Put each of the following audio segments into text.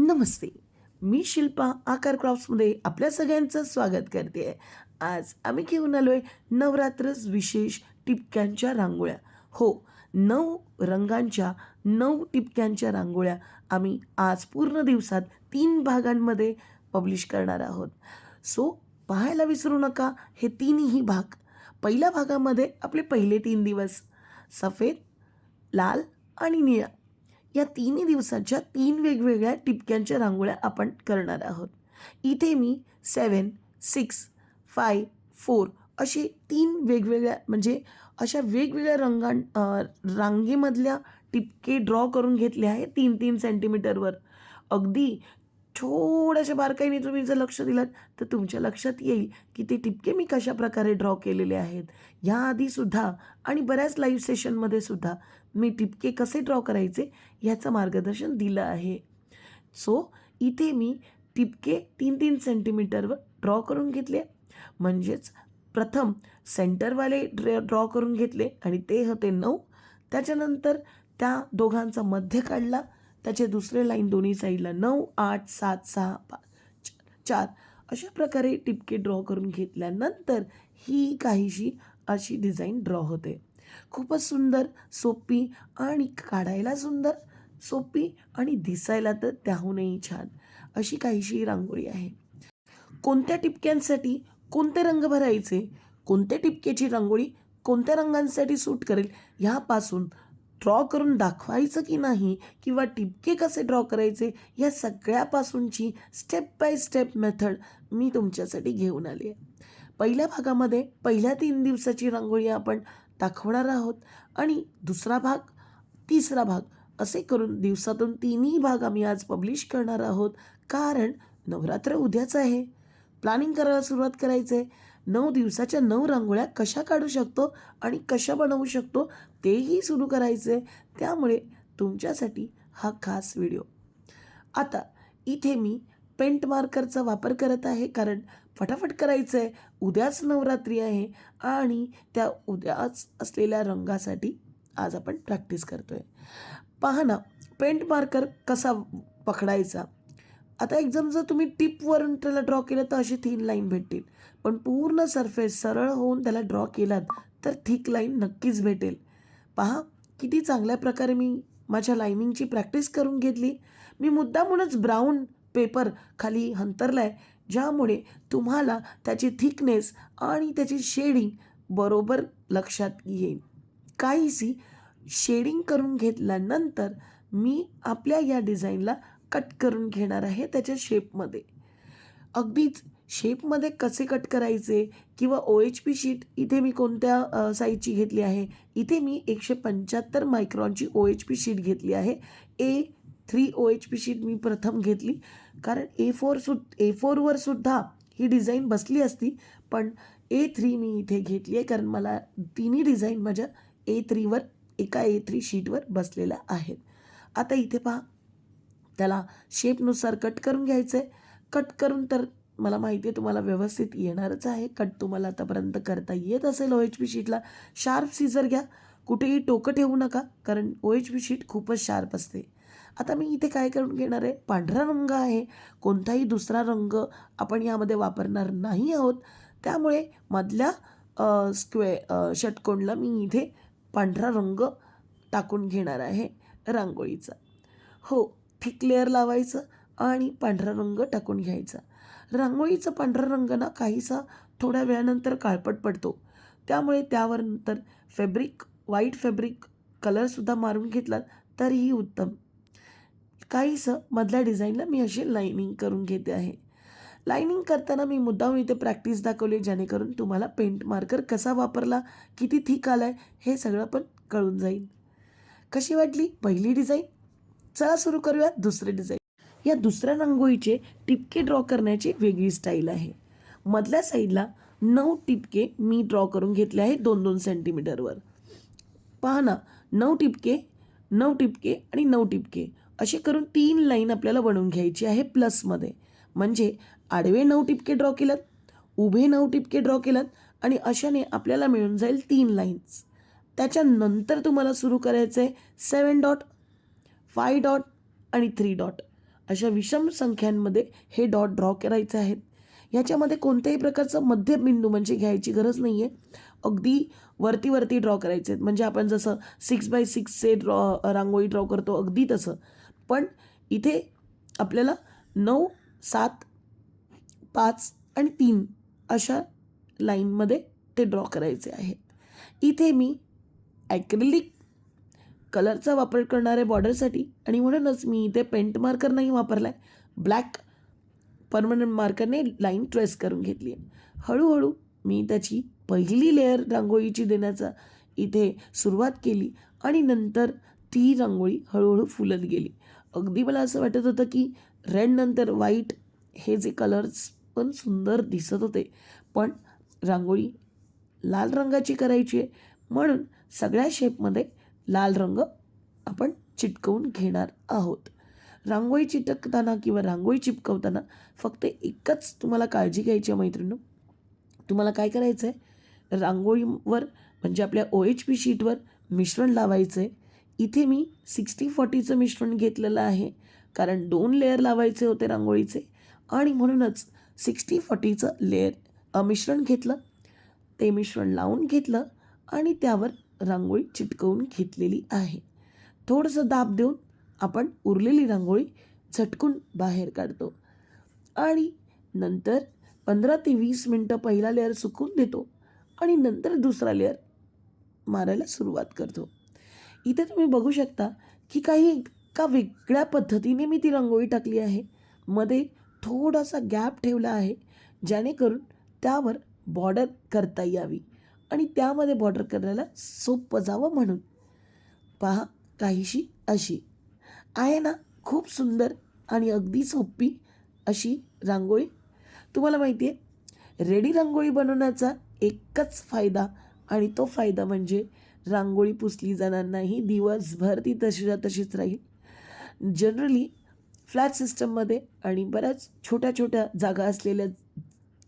नमस्ते. मी शिल्पा आकार क्राफ्ट्समध्ये आपल्या सगळ्यांचं स्वागत करते. आहे आज आम्ही घेऊन आलो आहे नवरात्रच विशेष टिपक्यांच्या रांगोळ्या. हो नऊ रंगांच्या नऊ टिपक्यांच्या रांगोळ्या आम्ही आज पूर्ण दिवसात तीन भागांमध्ये पब्लिश करणार आहोत. सो पाहायला विसरू नका हे तीनही भाग. पहिल्या भागामध्ये आपले पहिले तीन दिवस. सफेद लाल आणि निळा. या तिन्ही दिवसाच्या तीन वेगवेगळ्या टिपक्यांच्या रांगोळ्या आपण करणार आहोत. इथे मी सेवन सिक्स फाय फोर असे तीन वेगवेगळ्या म्हणजे अशा वेगवेगळ्या रंगां रांगेमधल्या टिपके ड्रॉ करून घेतले आहे तीन तीन सेंटीमीटरवर अगदी थोड्याशा बारकाईने तुम्ही जर लक्ष दिलात तर तुमच्या लक्षात येईल की ते टिपके मी कशा प्रकारे ड्रॉ केलेले आहेत. याआधीसुद्धा आणि बऱ्याच लाईव्ह सेशनमध्ये सुद्धा मी टिपके कसे ड्रॉ करायचे ह्याचं मार्गदर्शन दिलं आहे. सो इथे मी टिपके तीन तीन सेंटीमीटरवर ड्रॉ करून घेतले. म्हणजेच प्रथम सेंटरवाले ड्र ड्रॉ करून घेतले आणि ते होते नऊ. त्याच्यानंतर त्या दोघांचा मध्य काढला. त्याचे दुसरे लाईन दोन्ही साईडला नऊ आठ सात सहा पाच चार अशा प्रकारे टिपके ड्रॉ करून घेतल्यानंतर ही काहीशी अशी डिझाईन ड्रॉ होते. खूपच सुंदर सोपी आणि काढायला सुंदर सोपी आणि दिसायला तर त्याहूनही छान अशी काहीशी रांगोळी आहे. कोणत्या टिपक्यांसाठी कोणते रंग भरायचे कोणत्या टिपक्याची रांगोळी कोणत्या रंगांसाठी सूट करेल ह्यापासून ड्रॉ करून दाखवायचं की नाही किंवा टिपके कसे ड्रॉ करायचे या सगळ्यापासूनची स्टेप बाय स्टेप मेथड मी तुमच्यासाठी घेऊन आली आहे. पहिल्या भागामध्ये पहिल्या तीन दिवसाची रांगोळी आपण दाखवणार आहोत आणि दुसरा भाग तिसरा भाग असे करून दिवसातून तिन्ही भाग आम्ही आज पब्लिश करणार आहोत. कारण नवरात्र उद्याच आहे. प्लॅनिंग करायला सुरुवात करायचं आहे नऊ दिवसाच्या नऊ रांगोळ्या कशा काढू शकतो आणि कशा बनवू शकतो तेही सुरू करायचं आहे. त्यामुळे तुमच्यासाठी हा खास व्हिडिओ. आता इथे मी पेंट मार्करचा वापर करत आहे कारण फटाफट करायचं आहे उद्याच नवरात्री आहे आणि त्या उद्याच असलेल्या रंगासाठी आज आपण प्रॅक्टिस करतो आहे पहा ना पेंट मार्कर कसा पकडायचा? आता एकदम जर तुम्ही टिपवरून त्याला ड्रॉ केलं तर अशी थीन लाईन भेटतील. पण पूर्ण सरफेस सरळ होऊन त्याला ड्रॉ केलात तर थिक लाईन नक्कीच भेटेल. पहा किती चांगल्या प्रकारे मी माझ्या लायनिंगची प्रॅक्टिस करून घेतली. मी मुद्दामूनच ब्राऊन पेपर खाली हंतरला आहे ज्यामुळे तुम्हाला त्याची थिकनेस आणि त्याची शेडिंग बरोबर लक्षात येईल. काहीशी शेडिंग करून घेतल्यानंतर मी आपल्या या डिझाईनला कट करून घेणार आहे त्याच्या शेपमध्ये अगदीच शेपमध्ये कसे कट करायचे किंवा ओ एच पी शीट इथे मी कोणत्या साईजची घेतली आहे? इथे मी एकशे पंच्याहत्तर मायक्रॉनची ओ एच पी शीट घेतली आहे. A three O H P sheet मी प्रथम घेतली. कारण ए फोर सु ए फोरवर सुद्धा ही डिझाईन बसली असती पण ए थ्री मी इथे घेतली आहे कारण मला तिन्ही डिझाईन माझ्या ए थ्रीवर एका ए थ्री शीटवर बसलेल्या आहेत. आता इथे पहा त्याला शेपनुसार कट करून घ्यायचं आहे कट करून तर मला माहिती आहे तुम्हाला व्यवस्थित येणारच आहे. कट तुम्हाला आतापर्यंत करता येत असेल ओ एच पी शीटला शार्प सीझर घ्या. कुठेही टोकं ठेवू नका कारण ओ एच पी शीट खूपच शार्प असते. आता मी इथे काय करून घेणार आहे? पांढरा रंग आहे. कोणताही दुसरा रंग आपण यामध्ये वापरणार नाही आहोत. त्यामुळे मधल्या स्क्वे षटकोणला मी इथे पांढरा रंग टाकून घेणार आहे. रांगोळीचा. हो थिक लेअर लावायचं आणि पांढरा रंग टाकून घ्यायचा. रांगोळीचा पांढरा रंग ना काहीसा थोड्या वेळानंतर काळपट पडतो. त्यामुळे त्यावर नंतर फॅब्रिक व्हाईट फॅब्रिक कलरसुद्धा मारून घेतलात तरीही उत्तम. काहीसं मधल्या डिझाईनला मी अशी लाईनिंग करून घेते आहे. लाईनिंग करताना मी मुद्दाम इथे प्रॅक्टिस दाखवली जेणेकरून तुम्हाला पेंट मार्कर कसा वापरला किती थिक आला आहे हे सगळं पण कळून जाईल. कशी वाटली पहिली डिझाईन? चला सुरू करूया दुसरे डिझाईन या दुसऱ्या रांगोळीचे टिपके ड्रॉ करण्याची वेगळी स्टाईल आहे. मधल्या साईडला नऊ टिपके मी ड्रॉ करून घेतले आहेत दोन दोन सेंटीमीटरवर पहा ना नऊ टिपके नऊ टिपके आणि नऊ टिपके. असे करून तीन लाईन आपल्याला बनवून घ्यायची आहे प्लसमध्ये म्हणजे आडवे नऊ टिपके ड्रॉ केलात उभे नऊ टिपके ड्रॉ केलात आणि अशाने आपल्याला मिळून जाईल तीन लाईन्स त्याच्यानंतर तुम्हाला सुरू करायचं आहे सेवन डॉट फाय डॉट आणि थ्री डॉट. अशा विषम संख्यांमध्ये हे डॉट ड्रॉ करायचे आहेत. ह्याच्यामध्ये कोणत्याही प्रकारचं मध्यबिंदू म्हणजे घ्यायची गरज नाही आहे अगदी वरती वरती ड्रॉ करायचे आहेत. म्हणजे आपण जसं सिक्स बाय सिक्सचे ड्रॉ रांगोळी ड्रॉ करतो अगदी तसं. पण इथे आपल्याला नऊ सात पाच आणि तीन अशा लाईनमध्ये ते ड्रॉ करायचे आहेत. इथे मी ॲक्रिलिक कलरचा वापर करणार आहे बॉर्डरसाठी. आणि म्हणूनच मी इथे पेंट मार्कर नाही वापरला आहे ब्लॅक परमनंट मार्करने लाईन ट्रेस करून घेतली आहे. हळूहळू मी त्याची पहिली लेअर रांगोळीची देण्याचा इथे सुरुवात केली आणि नंतर ती रांगोळी हळूहळू फुलत गेली. अगदी मला असं वाटत होतं की रेड नंतर व्हाईट हे जे कलर्स पण सुंदर दिसत होते. पण रांगोळी लाल रंगाची करायची आहे. म्हणून सगळ्या शेपमध्ये लाल रंग आपण चिटकवून घेणार आहोत. रांगोळी चिटकताना किंवा रांगोळी चिपकवताना फक्त एकच तुम्हाला काळजी घ्यायची आहे मैत्रिणी तुम्हाला काय करायचं आहे रांगोळीवर म्हणजे आपल्या ओ एच पी शीटवर मिश्रण लावायचं आहे इथे मी सिक्स्टी फॉर्टीचं मिश्रण घेतलेलं आहे. कारण दोन लेअर लावायचे होते रांगोळीचे. आणि म्हणूनच सिक्स्टी फॉर्टीचं लेअर मिश्रण घेतलं. ते मिश्रण लावून घेतलं आणि त्यावर रांगोळी चिटकवून घेतलेली आहे. थोडंसं दाब देऊन आपण उरलेली रांगोळी झटकून बाहेर काढतो आणि नंतर पंधरा ते वीस मिनटं पहिला लेअर सुकून देतो आणि नंतर दुसरा लेअर मारायला सुरुवात करतो. इथे तुम्ही बघू शकता की काही का वेगळ्या पद्धतीने मी ती रांगोळी टाकली आहे. मध्ये थोडासा गॅप ठेवला आहे जेणेकरून त्यावर बॉर्डर करता यावी. आणि त्यामध्ये बॉर्डर करायला सोपं जावं म्हणून. पहा काहीशी अशी. आहे ना खूप सुंदर आणि अगदी सोपी अशी रांगोळी. तुम्हाला माहिती आहे रेडी रांगोळी बनवण्याचा एकच फायदा आणि तो फायदा म्हणजे रांगोळी पुसली जाणार नाही दिवसभर ती तशीच्या तशीच राहील. जनरली फ्लॅट सिस्टममध्ये आणि बऱ्याच छोट्या छोट्या जागा असलेल्या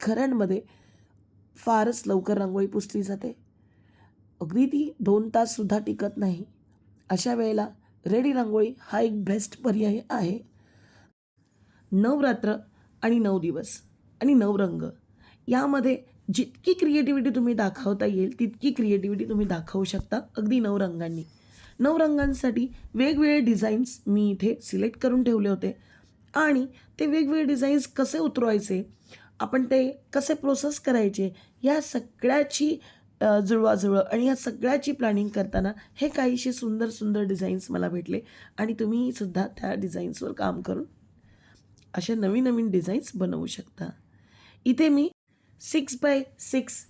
घरांमध्ये फारच लवकर रांगोळी पुसली जाते. अगदी ती दोन ताससुद्धा टिकत नाही. अशा वेळेला रेडी रांगोळी हा एक बेस्ट पर्याय आहे. नवरात्र आणि नऊ दिवस आणि नऊ रंग. यामध्ये जितकी क्रिएटिव्हिटी तुम्ही दाखवता येईल तितकी क्रिएटिव्हिटी तुम्ही दाखवू शकता अगदी नऊ रंगांनी. नऊ रंगांसाठी वेगवेगळे डिझाईन्स मी इथे सिलेक्ट करून ठेवले होते. आणि ते वेगवेगळे डिझाईन्स कसे उतरवायचे आपण ते कसे प्रोसेस करायचे? या सगळ्याची जुळवाजुळव आणि या सगळ्याची प्लॅनिंग करताना हे काहीशी सुंदर सुंदर डिझाईन्स मला भेटले आणि तुम्ही सुद्धा त्या डिझाईन्सवर काम करून अशा नवीन नवीन डिझाईन्स बनवू शकता. इथे मी six by six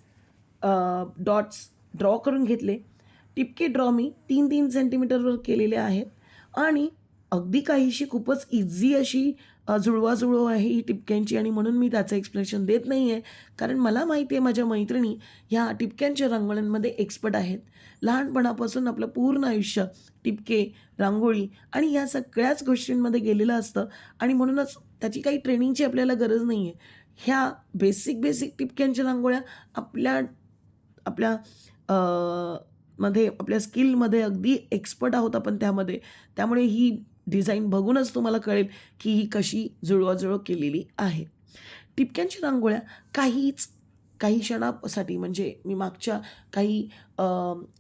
dots draw करून घेतले. टिपके ड्रॉ मी तीन तीन सेंटीमीटरवर केलेले आहेत आणि अगदी काहीशी खूपच इझी अशी जुळवाजुळव आहे ही टिपक्यांची आणि म्हणून मी त्याचं एक्सप्लेनेशन देत नाही आहे कारण मला माहिती आहे माझ्या मैत्रिणी ह्या टिपक्यांच्या रांगोळ्यांमध्ये एक्सपर्ट आहेत. लहानपणापासून आपलं पूर्ण आयुष्य टिपके रांगोळी आणि या सगळ्याच गोष्टींमध्ये गेलेलं असतं. आणि म्हणूनच त्याची काही ट्रेनिंगची आपल्याला गरज नाही आहे ह्या बेसिक बेसिक टिपक्यांच्या रांगोळ्या आपल्या आपल्या मध्ये आपल्या स्किलमध्ये अगदी एक्सपर्ट आहोत आपण त्यामध्ये. त्यामुळे ही डिझाईन बघूनच तुम्हाला कळेल की ही कशी जुळवाजुळव केलेली आहे. टिपक्यांच्या रांगोळ्या काहीच काही क्षणासाठी म्हणजे मी मागच्या काही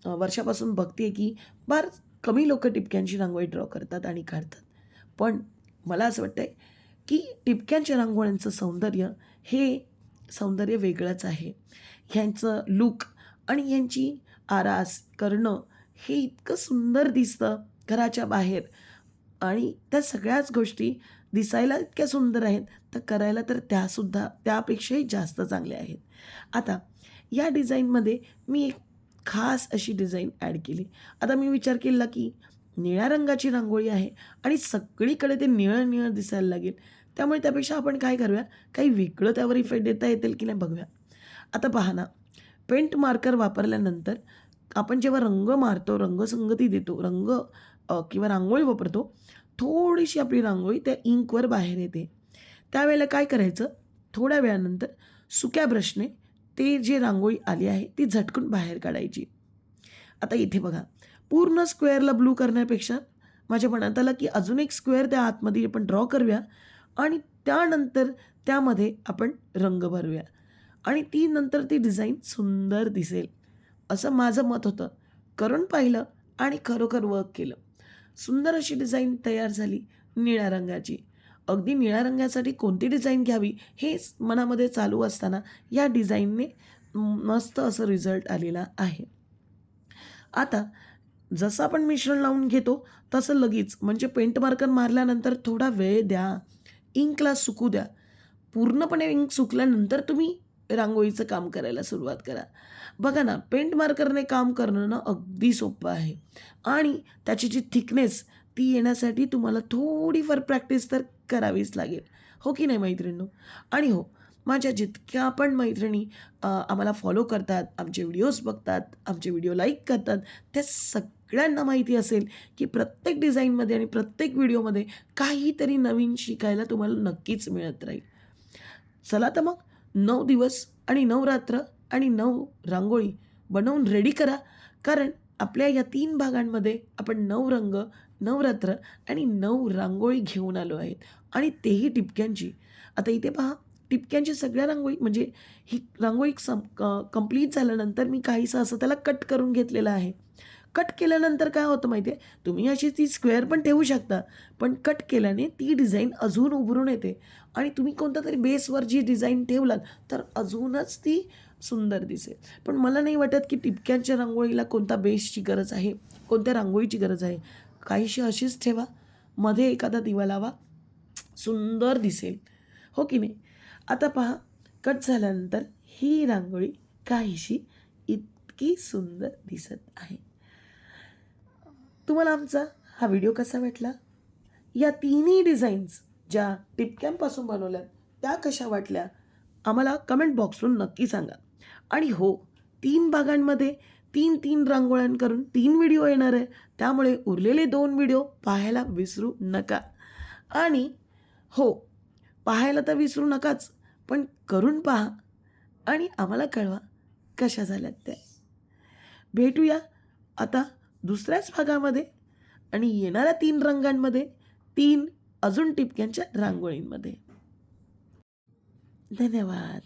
वर्षापासून बघते की फार कमी लोक टिपक्यांची रांगोळी ड्रॉ करतात आणि काढतात. पण मला असं वाटतं आहे की टिपक्यांच्या रांगोळ्यांचं सौंदर्य हे सौंदर्य वेगळंच आहे. ह्यांचं लूक आणि ह्यांची आरास करणं हे इतकं सुंदर दिसतं घराच्या बाहेर. आणि त्या सगळ्याच गोष्टी दिसायला इतक्या सुंदर आहेत तर करायला तर त्यासुद्धा त्यापेक्षाही जास्त चांगल्या आहेत. आता या डिझाईनमध्ये मी एक खास अशी डिझाईन ॲड केली. आता मी विचार केला की निळ्या रंगाची रांगोळी आहे आणि सगळीकडे ते निळं निळं दिसायला लागेल. त्यामुळे त्यापेक्षा आपण काय करूया? काही वेगळं त्यावर इफेक्ट देता येतील की नाही बघूया. आता पहा ना पेंट मार्कर वापरल्यानंतर आपण जेव्हा रंग मारतो रंगसंगती देतो रंग किंवा रांगोळी वापरतो थोडीशी आपली रांगोळी त्या इंकवर बाहेर येते. त्यावेळेला काय करायचं? थोड्या वेळानंतर सुक्या ब्रशने ते जे रांगोळी आली आहे ती झटकून बाहेर काढायची. आता इथे बघा पूर्ण स्क्वेअरला ब्लू करण्यापेक्षा माझ्या मनात आलं की अजून एक स्क्वेअर त्या आतमध्ये आपण ड्रॉ करूया आणि त्यानंतर त्यामध्ये आपण रंग भरूया. आणि ती नंतर ती डिझाईन सुंदर दिसेल असं माझं मत होतं. करून पाहिलं आणि खरोखर वर्क केलं. सुंदर अशी डिझाईन तयार झाली निळ्या रंगाची. अगदी निळ्या रंगासाठी कोणती डिझाईन घ्यावी हे मनामध्ये चालू असताना या डिझाईनने मस्त असं रिझल्ट आलेला आहे. आता जसं आपण मिश्रण लावून घेतो तसं लगेच म्हणजे पेंट मार्कर मारल्यानंतर थोडा वेळ द्या इंकला सुकू द्या. पूर्णपणे इंक सुकल्यानंतर तुम्ही रांगोळीचं काम करायला सुरुवात करा. बघा ना पेंट मार्करने काम करणं ना अगदी सोपं आहे. आणि त्याची जी थिकनेस ती येण्यासाठी तुम्हाला थोडीफार प्रॅक्टिस तर करावीच लागेल. हो की नाही मैत्रिणींनो? आणि हो माझ्या जितक्या पण मैत्रिणी आम्हाला फॉलो करतात आमचे व्हिडिओज बघतात आमचे व्हिडिओ लाईक करतात त्या सगळ्यांना माहिती असेल की प्रत्येक डिझाईनमध्ये आणि प्रत्येक व्हिडिओमध्ये काहीतरी नवीन शिकायला तुम्हाला नक्कीच मिळत राहील. चला तर मग नऊ दिवस आणि नऊ रात्र आणि नऊ रांगोळी बनवून रेडी करा. कारण आपल्या या तीन भागांमध्ये आपण नऊ रंग नवरात्र आणि नऊ रांगोळी घेऊन आलो आहेत. आणि तेही टिपक्यांची. आता इथे पहा टिपक्यांची सगळ्या रांगोळी म्हणजे ही रांगोळी सम कंप्लीट झाल्यानंतर मी काहीसं असं त्याला कट करून घेतलेलं आहे. कट केल्यानंतर काय होतं माहिती आहे तुम्ही अशी ती स्क्वेअर पण ठेवू शकता पण कट केल्याने ती डिझाईन अजून उभरून येते. आणि तुम्ही कोणत्या तरी बेसवर जी डिझाईन ठेवलात तर अजूनच ती सुंदर दिसेल. पण मला नाही वाटत की टिपक्यांच्या रांगोळीला कोणता बेसची गरज आहे कोणत्या रांगोळीची गरज आहे. काहीशी अशीच ठेवा. मध्ये एखादा दिवा लावा. सुंदर दिसेल. हो की नाही? आता पहा कट झाल्यानंतर ही रांगोळी काहीशी इतकी सुंदर दिसत आहे. तुम्हाला आमचा हा व्हिडिओ कसा वाटला? या तिन्ही डिझाईन्स ज्या टिपक्यांपासून बनवल्यात त्या कशा वाटल्या? आम्हाला कमेंट बॉक्सवरून नक्की सांगा. आणि हो तीन भागांमध्ये तीन तीन रांगोळ्यांकरून तीन व्हिडिओ येणार आहे. त्यामुळे उरलेले दोन व्हिडिओ पाहायला विसरू नका. आणि हो पाहायला तर विसरू नकाच पण करून पहा. आणि आम्हाला कळवा कशा झाल्यात त्या. भेटूया आता दुसऱ्याच भागामध्ये आणि येणाऱ्या तीन रंगांमध्ये तीन अजून टिपक्यांच्या रांगोळींमध्ये. धन्यवाद.